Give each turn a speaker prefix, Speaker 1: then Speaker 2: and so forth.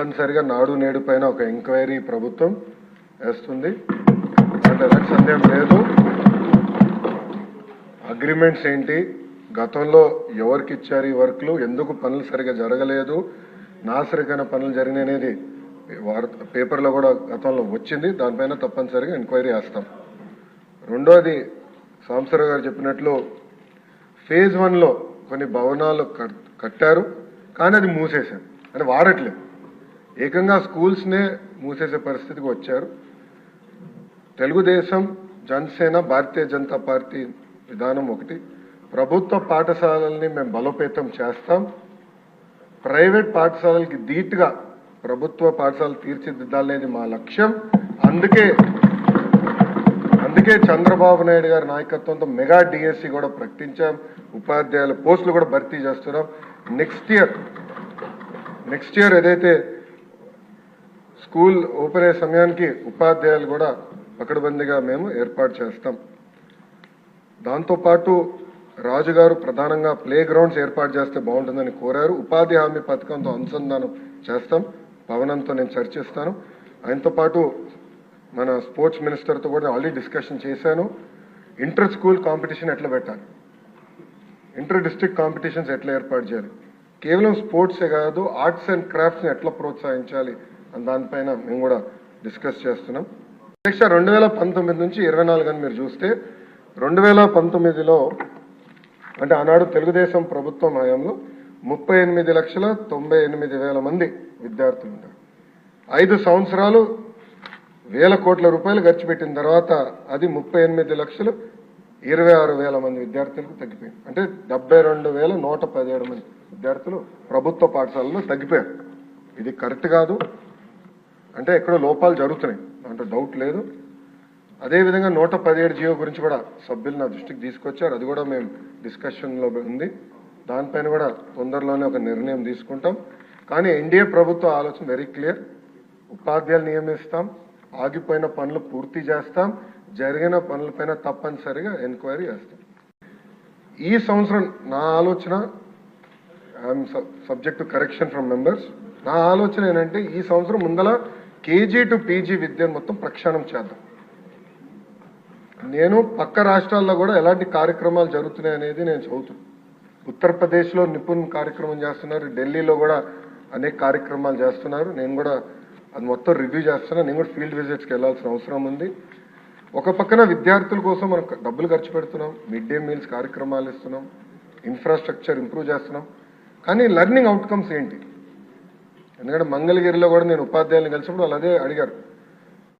Speaker 1: తప్పనిసరిగా నాడు నేడు పైన ఒక ఎంక్వైరీ ప్రభుత్వం వేస్తుంది. అంటే సందేహం లేదు. అగ్రిమెంట్స్ ఏంటి? గతంలో ఎవరికి ఇచ్చారు ఈ వర్క్లు? ఎందుకు పనులు సరిగా జరగలేదు? నాసరికైన పనులు జరిగినాయి అనేది వార్త పేపర్లో కూడా గతంలో వచ్చింది. దానిపైన తప్పనిసరిగా ఎంక్వైరీ వేస్తాం రెండోది సాంబశివరావు గారు చెప్పినట్లు ఫేజ్ వన్లో కొన్ని భవనాలు కట్- కట్టారు. కానీ అది మూసేశారు. అంటే వాడట్లేదు. ఏకంగా స్కూల్స్నే మూసేసే పరిస్థితికి వచ్చారు. తెలుగుదేశం జనసేన భారతీయ జనతా పార్టీ విధానం ఒకటి. ప్రభుత్వ పాఠశాలల్ని మేము బలోపేతం చేస్తాం. ప్రైవేట్ పాఠశాలలకి ధీటుగా ప్రభుత్వ పాఠశాలలు తీర్చిదిద్దాలనేది మా లక్ష్యం. అందుకే అందుకే చంద్రబాబు నాయుడు గారి నాయకత్వంతో మెగా డిఎస్సి కూడా ప్రకటించాం. ఉపాధ్యాయుల పోస్టులు కూడా భర్తీ చేస్తున్నాం. నెక్స్ట్ ఇయర్ నెక్స్ట్ ఇయర్ ఏదైతే స్కూల్ ఓపెన్ అయ్యే సమయానికి ఉపాధ్యాయులు కూడా పకడ్బందీగా మేము ఏర్పాటు చేస్తాం. దాంతోపాటు రాజుగారు ప్రధానంగా ప్లే గ్రౌండ్స్ ఏర్పాటు చేస్తే బాగుంటుందని కోరారు. ఉపాధి హామీ పథకంతో అనుసంధానం చేస్తాం. పవనంతో నేను చర్చిస్తాను. ఆయనతో పాటు మన స్పోర్ట్స్ మినిస్టర్తో కూడా ఆల్రెడీ డిస్కషన్ చేశాను. ఇంటర్ స్కూల్ కాంపిటీషన్ ఎట్లా పెట్టాలి? ఇంటర్ డిస్ట్రిక్ట్ కాంపిటీషన్స్ ఎట్లా ఏర్పాటు చేయాలి? కేవలం స్పోర్ట్సే కాదు ఆర్ట్స్ అండ్ క్రాఫ్ట్స్ని ఎట్లా ప్రోత్సహించాలి? దానిపైన మేము కూడా డిస్కస్ చేస్తున్నాం. అధ్యక్ష రెండు వేల పంతొమ్మిది నుంచి ఇరవై నాలుగు అని మీరు చూస్తే రెండు వేల పంతొమ్మిదిలో అంటే ఆనాడు తెలుగుదేశం ప్రభుత్వం హయాంలో ముప్పై ఎనిమిది లక్షల తొంభై ఎనిమిది వేల మంది విద్యార్థులు ఉన్నారు. ఐదు సంవత్సరాలు వేల కోట్ల రూపాయలు ఖర్చు పెట్టిన తర్వాత అది ముప్పై ఎనిమిది లక్షలు ఇరవై ఆరు వేల మంది విద్యార్థులకు తగ్గిపోయింది. అంటే డెబ్బై రెండు వేల నూట పదిహేడు మంది విద్యార్థులు ప్రభుత్వ పాఠశాలలో తగ్గిపోయారు. ఇది కరెక్ట్ కాదు. అంటే ఎక్కడో లోపాలు జరుగుతున్నాయి. అంటే డౌట్ లేదు. అదేవిధంగా నూట పదిహేడు జియో గురించి కూడా సభ్యులు నా దృష్టికి తీసుకొచ్చారు. అది కూడా మేము డిస్కషన్లో ఉంది. దానిపైన కూడా తొందరలోనే ఒక నిర్ణయం తీసుకుంటాం. కానీ ఎన్డీఏ ప్రభుత్వ ఆలోచన వెరీ క్లియర్ ఉపాధ్యాయులు నియమిస్తాం. ఆగిపోయిన పనులు పూర్తి చేస్తాం. జరిగిన పనులపైన తప్పనిసరిగా ఎంక్వైరీ చేస్తాం. ఈ సంవత్సరం నా ఆలోచన IM subject correction from members నా ఆలోచన ఏంటంటే ఈ సంవత్సరం ముందల కేజీ టు పీజీ విద్యను మొత్తం ప్రక్షాళన చేద్దాం. నేను పక్క రాష్ట్రాల్లో కూడా ఎలాంటి కార్యక్రమాలు జరుగుతున్నాయి అనేది నేను చదువుతున్నాను ఉత్తరప్రదేశ్లో నిపుణ్ కార్యక్రమం చేస్తున్నారు ఢిల్లీలో కూడా అనేక కార్యక్రమాలు చేస్తున్నారు. నేను కూడా అది మొత్తం రివ్యూ చేస్తున్నా. నేను కూడా ఫీల్డ్ విజిట్స్కి వెళ్ళాల్సిన అవసరం ఉంది. ఒక పక్కన విద్యార్థుల కోసం మనం డబ్బులు ఖర్చు పెడుతున్నాం మిడ్ డే మీల్స్ కార్యక్రమాలు ఇస్తున్నాం ఇన్ఫ్రాస్ట్రక్చర్ ఇంప్రూవ్ చేస్తున్నాం. కానీ లెర్నింగ్ అవుట్కమ్స్ ఏంటి? ఎందుకంటే మంగళగిరిలో కూడా నేను ఉపాధ్యాయులను కలిసినప్పుడు వాళ్ళు అదే అడిగారు.